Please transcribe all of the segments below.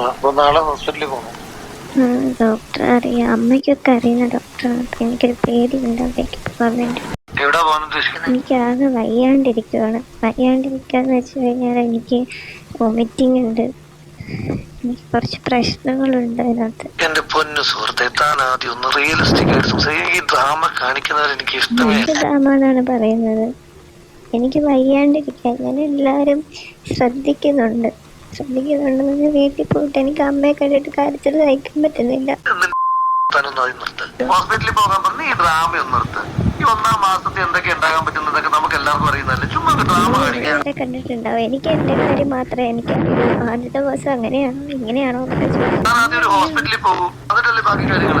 അപ്പൊ നാളെ ഹോസ്പിറ്റലിൽ പോകണം ഡോക്ടർ അറിയാം. അമ്മയ്ക്കൊക്കെ അറിയുന്ന ഡോക്ടറാണ്. അപ്പൊ എനിക്കൊരു പേടിയുണ്ട് അവിടേക്ക് പോകാൻ വേണ്ടി എവിടെ പോകാൻ ഉദ്ദേശിക്കുന്നത് എനിക്ക് ആകെ വയ്യാണ്ടിരിക്കുവാണ്. വയ്യാണ്ടിരിക്കാന്ന് വെച്ച് കഴിഞ്ഞാൽ എനിക്ക് വൊമിറ്റിംഗ് ഉണ്ട്. എനിക്ക് കുറച്ച് പ്രശ്നങ്ങളുണ്ട് അതിനകത്ത്. എന്റെ പൊന്നു സുഹൃത്തെ താൻ ആദ്യം ഒന്ന് റിയലിസ്റ്റിക് ആയിട്ട് സംസാരിക്കും. ഈ ഡ്രാമ കാണിക്കുന്നവർ എനിക്ക് ഇഷ്ടമേ. എന്ത് ഡ്രാമാന്നാണ് പറയുന്നത്? എനിക്ക് വയ്യാണ്ടിരിക്കാൻ ഞാൻ എല്ലാവരും ശ്രദ്ധിക്കുന്നുണ്ട്. ശ്രദ്ധിക്കുന്നുണ്ടെന്ന് വീട്ടിൽ പോയിട്ട് എനിക്ക് അമ്മയെ കണ്ടിട്ട് കാര്യത്തിൽ സഹിക്കാൻ പറ്റുന്നില്ല. ഹോസ്പിറ്റലിൽ പോകാൻ പറഞ്ഞ ഈ ഡ്രാമ ഒന്ന് നിർത്ത്. ഈ ഒന്നാം മാസത്തിൽ എന്തൊക്കെ ഉണ്ടാകാൻ പറ്റുന്നതൊക്കെ നമുക്ക് എല്ലാവർക്കും അറിയുന്നല്ലേ ചുമ്മാ ഡ്രാമ കാണിക്കാൻ കണ്ടിട്ടുണ്ടാവും. എനിക്ക് എന്റെ കാര്യം മാത്രമേ എനിക്ക് ആദ്യത്തെ ദിവസം അങ്ങനെയാണോ? ഇങ്ങനെയാണോ ഒരു ഹോസ്പിറ്റലിൽ പോകും അതിട്ടല്ലേ ബാക്കി കാര്യങ്ങൾ?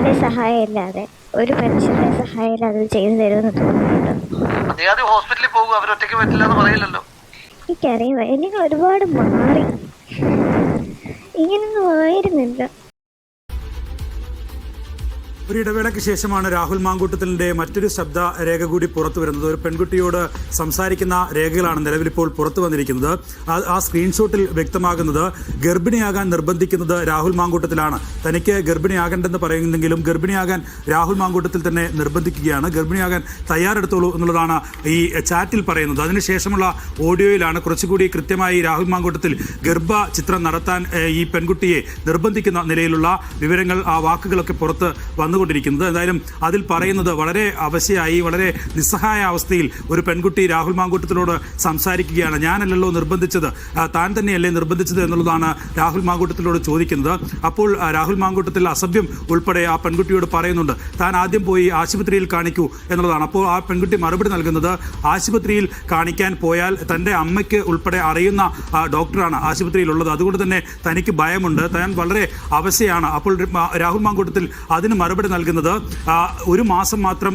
ആരുടെ സഹായം ഇല്ലാതെ ഒരു മനുഷ്യന്റെ സഹായം ഇല്ലാതെ ഇത് ചെയ്തു തരുമെന്ന് തോന്നുന്നുണ്ടോ? ആദ്യം ഹോസ്പിറ്റലിൽ പോകും അവരൊറ്റയ്ക്ക് പറ്റില്ല എന്ന് പറയില്ലല്ലോ. എനിക്കറിയാം നിങ്ങൾ ഒരുപാട് മാറി. ഇങ്ങനൊന്നും ആയിരുന്നില്ല. ഒരു ഇടവേളയ്ക്ക് ശേഷമാണ് രാഹുൽ മാങ്കൂട്ടത്തിലിന്റെ മറ്റൊരു ശബ്ദ രേഖ കൂടി പുറത്തു വരുന്നത്. ഒരു പെൺകുട്ടിയോട് സംസാരിക്കുന്ന രേഖകളാണ് നിലവിലിപ്പോൾ പുറത്തു വന്നിരിക്കുന്നത്. ആ- സ്ക്രീൻഷോട്ടിൽ വ്യക്തമാകുന്നത് ഗർഭിണിയാകാൻ നിർബന്ധിക്കുന്നത് രാഹുൽ മാങ്കൂട്ടത്തിലാണ്. തനിക്ക് ഗർഭിണിയാകണ്ടെന്ന് പറയുന്നെങ്കിലും ഗർഭിണിയാകാൻ രാഹുൽ മാങ്കൂട്ടത്തിൽ തന്നെ നിർബന്ധിക്കുകയാണ്. ഗർഭിണിയാകാൻ തയ്യാറെടുത്തോളൂ എന്നുള്ളതാണ് ഈ ചാറ്റിൽ പറയുന്നത്. അതിനുശേഷമുള്ള ഓഡിയോയിലാണ് കുറച്ചുകൂടി കൃത്യമായി രാഹുൽ മാങ്കൂട്ടത്തിൽ ഗർഭ ചിത്രം നടത്താൻ ഈ പെൺകുട്ടിയെ നിർബന്ധിക്കുന്ന നിലയിലുള്ള വിവരങ്ങൾ ആ വാക്കുകളൊക്കെ പുറത്ത് വന്നുകൊണ്ടിരിക്കുന്നത് എന്തായാലും അതിൽ പറയുന്നത് വളരെ അവശയായി വളരെ നിസ്സഹായ അവസ്ഥയിൽ ഒരു പെൺകുട്ടി രാഹുൽ മാങ്കൂട്ടത്തിനോട് സംസാരിക്കുകയാണ്. ഞാനല്ലല്ലോ നിർബന്ധിച്ചത്. താൻ തന്നെയല്ലേ നിർബന്ധിച്ചത് എന്നുള്ളതാണ് രാഹുൽ മാങ്കൂട്ടത്തിനോട് ചോദിക്കുന്നത്. അപ്പോൾ രാഹുൽ മാങ്കൂട്ടത്തിൽ അസഭ്യം ഉൾപ്പെടെ ആ പെൺകുട്ടിയോട് പറയുന്നുണ്ട്. താൻ ആദ്യം പോയി ആശുപത്രിയിൽ കാണിക്കൂ എന്നുള്ളതാണ്. അപ്പോൾ ആ പെൺകുട്ടി മറുപടി നൽകുന്നത് ആശുപത്രിയിൽ കാണിക്കാൻ പോയാൽ തന്റെ അമ്മയ്ക്ക് ഉൾപ്പെടെ അറിയുന്ന ഡോക്ടറാണ് ആശുപത്രിയിലുള്ളത്. അതുകൊണ്ട് തന്നെ തനിക്ക് ഭയമുണ്ട്. താൻ വളരെ അവശയാണ്. അപ്പോൾ രാഹുൽ മാങ്കൂട്ടത്തിൽ അതിന് മറുപടി നൽകുന്നത്. ഒരു മാസം മാത്രം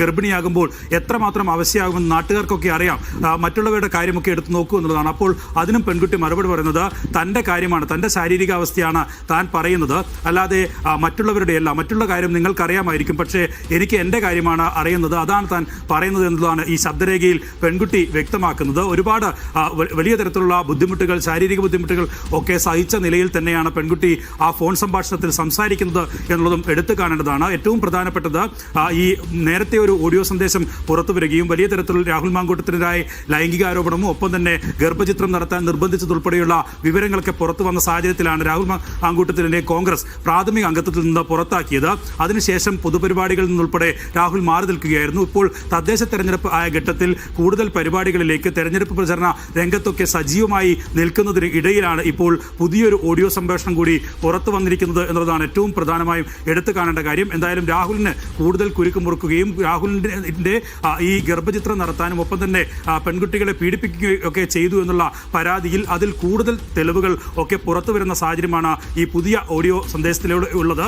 ഗർഭിണിയാകുമ്പോൾ എത്രമാത്രം അവശയാകുമെന്ന് നാട്ടുകാർക്കൊക്കെ അറിയാം. മറ്റുള്ളവരുടെ കാര്യമൊക്കെ എടുത്തു നോക്കൂ എന്നുള്ളതാണ്. അപ്പോൾ അതിനും പെൺകുട്ടി മറുപടി പറയുന്നത് തന്റെ കാര്യമാണ് തന്റെ ശാരീരികാവസ്ഥയാണ് താൻ പറയുന്നത്. അല്ലാതെ മറ്റുള്ളവരുടെ അല്ല മറ്റുള്ള കാര്യം നിങ്ങൾക്കറിയാമായിരിക്കും. പക്ഷേ എനിക്ക് എന്റെ കാര്യമാണ് അറിയുന്നത് അതാണ് താൻ പറയുന്നത് എന്നുള്ളതാണ് ഈ ശബ്ദരേഖയിൽ പെൺകുട്ടി വ്യക്തമാക്കുന്നത്. ഒരുപാട് വലിയ തരത്തിലുള്ള ബുദ്ധിമുട്ടുകൾ ശാരീരിക ബുദ്ധിമുട്ടുകൾ ഒക്കെ സഹിച്ച നിലയിൽ തന്നെയാണ് പെൺകുട്ടി ആ ഫോൺ സംഭാഷണത്തിൽ സംസാരിക്കുന്നത് എന്നുള്ളതും എടുത്തു കാണേണ്ടതാണ് ഏറ്റവും പ്രധാനപ്പെട്ടത് ഈ നേരത്തെ ഒരു ഓഡിയോ സന്ദേശം പുറത്തു വരികയും വലിയ തരത്തിൽ രാഹുൽ മാങ്കൂട്ടത്തിനെതിരായ ലൈംഗിക ആരോപണവും ഒപ്പം തന്നെ ഗർഭചിത്രം നടത്താൻ നിർബന്ധിച്ചതുൾപ്പെടെയുള്ള വിവരങ്ങളൊക്കെ പുറത്തു വന്ന സാഹചര്യത്തിലാണ് രാഹുൽ മാങ്കൂട്ടത്തിനെ കോൺഗ്രസ് പ്രാഥമിക അംഗത്വത്തിൽ നിന്ന് പുറത്താക്കിയത്. അതിനുശേഷം പൊതുപരിപാടികളിൽ നിന്നുൾപ്പെടെ രാഹുൽ മാറി നിൽക്കുകയായിരുന്നു. ഇപ്പോൾ തദ്ദേശ തെരഞ്ഞെടുപ്പ് ആയ ഘട്ടത്തിൽ കൂടുതൽ പരിപാടികളിലേക്ക് തെരഞ്ഞെടുപ്പ് പ്രചരണ രംഗത്തൊക്കെ സജീവമായി നിൽക്കുന്നതിന് ഇടയിലാണ് ഇപ്പോൾ പുതിയൊരു ഓഡിയോ സംഭാഷണം കൂടി പുറത്തു വന്നിരിക്കുന്നത് എന്നുള്ളതാണ് ഏറ്റവും പ്രധാനമായും എടുത്തു കാണേണ്ട കാര്യം. എന്തായാലും രാഹുലിന് കൂടുതൽ കുരുക്ക് മുറുക്കുകയും രാഹുലിന്റെ ഈ ഗർഭചിത്രം നടത്താനും ഒപ്പം തന്നെ പെൺകുട്ടികളെ പീഡിപ്പിക്കുകയും ഒക്കെ ചെയ്തു എന്നുള്ള പരാതിയിൽ അതിൽ കൂടുതൽ തെളിവുകൾ ഒക്കെ പുറത്തു വരുന്ന സാഹചര്യമാണ് ഈ പുതിയ ഓഡിയോ സന്ദേശത്തിലൂടെ ഉള്ളത്.